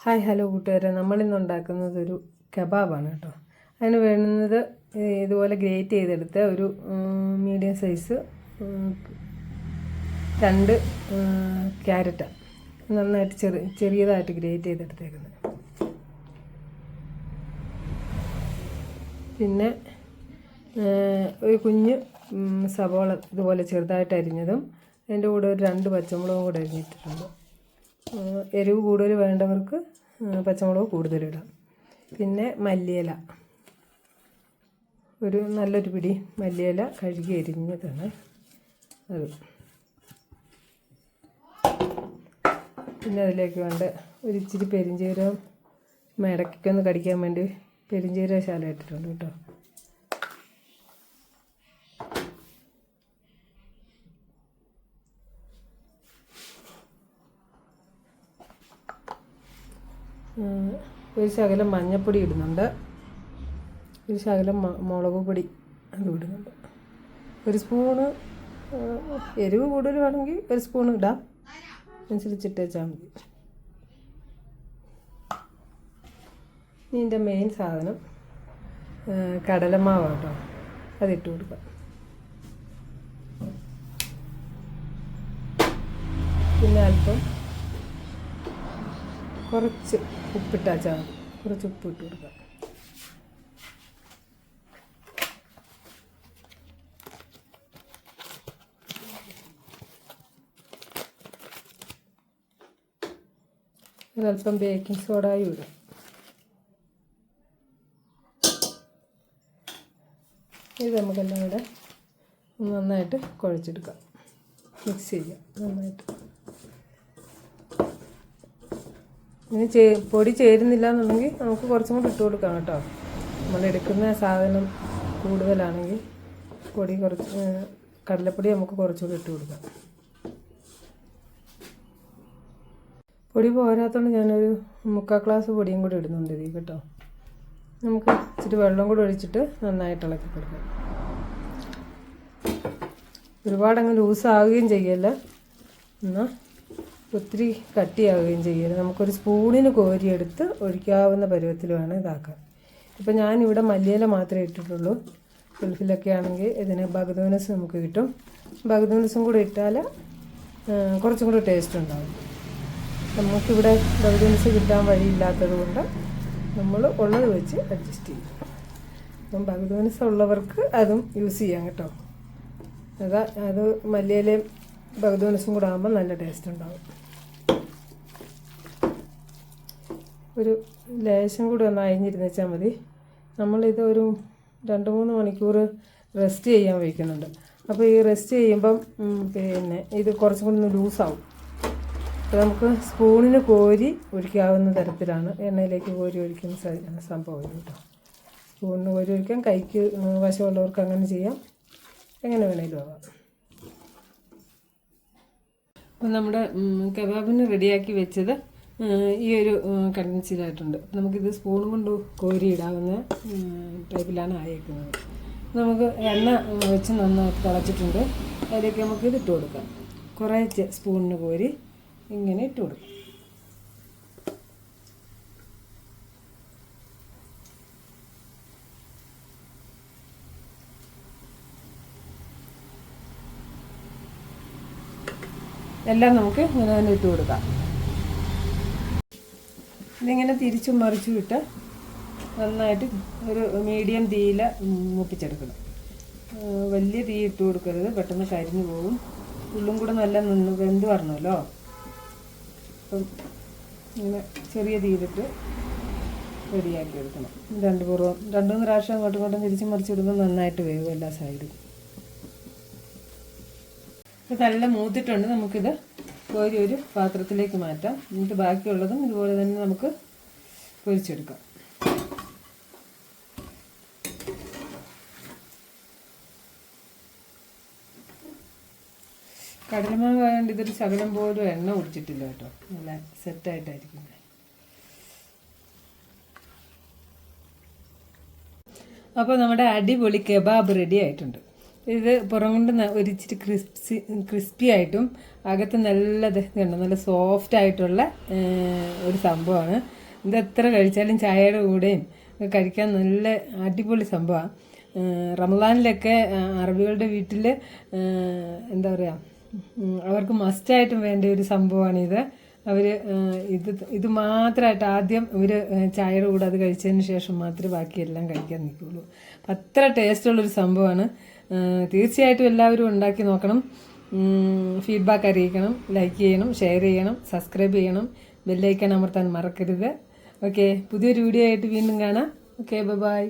Hi hello കൂട്ടുകാരെ. നമ്മളിന്ന് ഉണ്ടാക്കുന്നത് ഒരു കബാബാണ് കേട്ടോ. അതിന് വേണ്ടുന്നത് ഇതുപോലെ ഗ്രേറ്റ് ചെയ്തെടുത്ത ഒരു മീഡിയം സൈസ് രണ്ട് ക്യാരറ്റ് നന്നായിട്ട് ചെറു ചെറിയതായിട്ട് ഗ്രേറ്റ് ചെയ്തെടുത്തേക്കുന്നത്. പിന്നെ ഒരു കുഞ്ഞ് സവോള ഇതുപോലെ ചെറുതായിട്ട് അരിഞ്ഞതും അതിന്റെ കൂടെ ഒരു രണ്ട് പച്ചമുളകും കൂടെ അരിഞ്ഞിട്ടിട്ടുണ്ട് ഏഹ്, എരിവ് കൂടുതൽ വേണ്ടവർക്ക് പച്ചമുളക് കൂടുതലിടാം പിന്നെ മല്ലിയില. ഒരു നല്ലൊരു പിടി മല്ലിയില കഴുകി അരിഞ്ഞതാണ് അത്. പിന്നെ അതിലേക്ക് വേണ്ട ഒരു ഇച്ചിരി പെരിഞ്ചീരകം കടിക്കാൻ വേണ്ടി പെരിഞ്ചീരക ശാല ഇട്ടിട്ടുണ്ട് കേട്ടോ. ഒരു ശകലം മഞ്ഞപ്പൊടി ഇടുന്നുണ്ട്. ഒരു ശകലം മുളക് പൊടി അത് ഇടുന്നുണ്ട്. ഒരു സ്പൂണ് എരിവ് കൂടുതൽ ഒരു സ്പൂൺ ഇടാം. അനുസരിച്ചിട്ടേച്ചാൽ മതി. ഇനി ഇതിന്റെ മെയിൻ സാധനം കടലമാവ് കേട്ടോ അതിട്ട് കൊടുക്കാം. പിന്നെ അല്പം കുറച്ച് ഉപ്പിട്ടാൽ ചാ കുറച്ച് ഉപ്പ് ഇട്ട് കൊടുക്കാം. ഒരല്പം ബേക്കിംഗ് സോഡായും ഇടും. ഇത് നമുക്കെല്ലാം കൂടെ നന്നായിട്ട് കുഴച്ചെടുക്കാം. മിക്സ് ചെയ്യാം. നന്നായിട്ട്. ഇനി ചേ പൊടി ചേരുന്നില്ല എന്നുണ്ടെങ്കിൽ നമുക്ക് കുറച്ചും കൂടി ഇട്ട് കൊടുക്കാം കേട്ടോ. നമ്മൾ എടുക്കുന്ന സാധനം കൂടുതലാണെങ്കിൽ പൊടി കുറച്ച് കടലപ്പൊടി നമുക്ക് കുറച്ചുകൂടി ഇട്ട് കൊടുക്കാം. പൊടി പോരാത്തോണ്ട് ഞാനൊരു മുക്കാൽ ഗ്ലാസ് പൊടിയും കൂടി ഇടുന്നുണ്ട് ഇതിൽ കേട്ടോ. നമുക്ക് ഇച്ചിരി വെള്ളം കൂടി ഒഴിച്ചിട്ട് നന്നായിട്ട് ഇളക്കി കൊടുക്കാം. ഒരുപാടങ്ങ് ലൂസാവുകയും ചെയ്യല്ല. എന്നാൽ ഒത്തിരി കട്ടിയാവുകയും ചെയ്യരുത്. നമുക്കൊരു സ്പൂണിന് കോരിയെടുത്ത് ഒഴിക്കാവുന്ന പരുവത്തിൽ വേണം ഇതാക്കാൻ. ഇപ്പം ഞാനിവിടെ മല്ലിയില മാത്രമേ ഇട്ടിട്ടുള്ളൂ. ഗൾഫിലൊക്കെ ആണെങ്കിൽ ഇതിന് ബഗ്ദൂനസ് നമുക്ക് കിട്ടും. ബഗ്ദൂനസും കൂടെ ഇട്ടാൽ കുറച്ചും കൂടി ടേസ്റ്റ് ഉണ്ടാകും നമുക്കിവിടെ ബഗ്ദൂനസ് കിട്ടാൻ വഴിയില്ലാത്തത് കൊണ്ട് നമ്മൾ ഉള്ളത് വെച്ച് അഡ്ജസ്റ്റ് ചെയ്യും. അപ്പം ബഗ്ദൂനസ് ഉള്ളവർക്ക് അതും യൂസ് ചെയ്യാം കേട്ടോ. അതാ അത് മല്ലിയിലയും ബഗ്ദൂനസും കൂടെ ആകുമ്പോൾ നല്ല ടേസ്റ്റ് ഉണ്ടാവും. ഒരു ലേശം കൂടി ഒന്ന് അയഞ്ഞിരുന്ന് വെച്ചാൽ മതി. നമ്മളിത് ഒരു രണ്ട് മൂന്ന് മണിക്കൂർ റെസ്റ്റ് ചെയ്യാൻ വയ്ക്കുന്നുണ്ട് അപ്പോൾ ഈ റെസ്റ്റ് ചെയ്യുമ്പം പിന്നെ ഇത് കുറച്ചും കൂടി ഒന്ന് ലൂസാവും. അപ്പോൾ നമുക്ക് സ്പൂണിന് കോരി ഒഴിക്കാവുന്ന തരത്തിലാണ് എണ്ണയിലേക്ക് കോരി ഒഴിക്കുന്ന സംഭവം കേട്ടോ. സ്പൂണിന് കോരി ഒഴിക്കാം. കൈക്ക് വശമുള്ളവർക്ക് അങ്ങനെ ചെയ്യാം. എങ്ങനെ വേണേലും ആവാം. അപ്പം നമ്മുടെ കബാബിന് റെഡിയാക്കി വെച്ചത് ഈ ഒരു കണ്ടൻസിലായിട്ടുണ്ട് നമുക്കിത് സ്പൂൺ കൊണ്ട് കോരിയിടാവുന്ന ടൈപ്പിലാണ് ആയേക്കുന്നത്. നമുക്ക് എണ്ണ വെച്ച് നന്നായിട്ട് തിളച്ചിട്ടുണ്ട്. അതിലേക്ക് നമുക്ക് ഇത് ഇട്ട് കൊടുക്കാം. കുറേ സ്പൂണിന് കോരി ഇങ്ങനെ ഇട്ട് കൊടുക്കാം. എല്ലാം നമുക്ക് ഇങ്ങനെ തന്നെ ഇട്ട് കൊടുക്കാം. ഇതിങ്ങനെ തിരിച്ചും മറിച്ചും ഇട്ട് നന്നായിട്ട് ഒരു മീഡിയം തീയിൽ മൂപ്പിച്ചെടുക്കണം. വലിയ തീ ഇട്ട് കൊടുക്കരുത്. പെട്ടെന്ന് കരിഞ്ഞു പോകും. ഉള്ളും കൂടെ നല്ല നിന്ന് വെന്ത് വരണമല്ലോ. അപ്പം ഇങ്ങനെ ചെറിയ തീയിലിട്ട് റെഡിയാക്കി എടുക്കണം. രണ്ട് പൂർവം രണ്ട് മൂന്ന് പ്രാവശ്യം അങ്ങോട്ടും ഇങ്ങോട്ടും തിരിച്ച് മറിച്ചിടുമ്പോൾ നന്നായിട്ട് വേവും എല്ലാ സൈഡും ഇത് നല്ല മൂത്തിട്ടുണ്ട്. നമുക്കിത് കോരി ഒരു പാത്രത്തിലേക്ക് മാറ്റാം. എന്നിട്ട് ബാക്കിയുള്ളതും ഇതുപോലെ തന്നെ നമുക്ക് പൊരിച്ചെടുക്കാം. കടലമാവ് ആയതുകൊണ്ട് ഇതൊരു ശകലം പോലും എണ്ണ കുടിച്ചിട്ടില്ല കേട്ടോ. നല്ല സെറ്റായിട്ടായിരിക്കും. അപ്പോൾ നമ്മുടെ അടിപൊളി കബാബ് റെഡി ആയിട്ടുണ്ട്. ഇത് പുറം കൊണ്ട് ഒരിച്ചിരി ക്രിസ്പി ക്രിസ്പി ആയിട്ടും അകത്ത് നല്ല കണ്ടോ? നല്ല സോഫ്റ്റ് ആയിട്ടുള്ള ഒരു സംഭവമാണ്. ഇത് എത്ര കഴിച്ചാലും ചായയുടെ കൂടെയും കഴിക്കാൻ നല്ല അടിപൊളി സംഭവമാണ്. റമദാനിലൊക്കെ അറബികളുടെ വീട്ടിൽ എന്താ പറയുക അവർക്ക് മസ്റ്റായിട്ടും വേണ്ട ഒരു സംഭവമാണിത് അവർ ഇത് ഇത് മാത്രമായിട്ട് ആദ്യം ഇവർ ചായയുടെ കൂടെ അത് കഴിച്ചതിന് ശേഷം മാത്രമേ ബാക്കിയെല്ലാം കഴിക്കാൻ നിൽക്കുകയുള്ളൂ അപ്പം അത്ര ടേസ്റ്റുള്ളൊരു സംഭവമാണ്. തീർച്ചയായിട്ടും എല്ലാവരും ഉണ്ടാക്കി നോക്കണം. ഫീഡ്ബാക്ക് അറിയിക്കണം ലൈക്ക് ചെയ്യണം ഷെയർ ചെയ്യണം സബ്സ്ക്രൈബ് ചെയ്യണം. ബെല്ലൈക്കൺ അമർത്താൻ മറക്കരുത്. ഓക്കെ പുതിയൊരു വീഡിയോ ആയിട്ട് വീണ്ടും കാണാം. Okay bye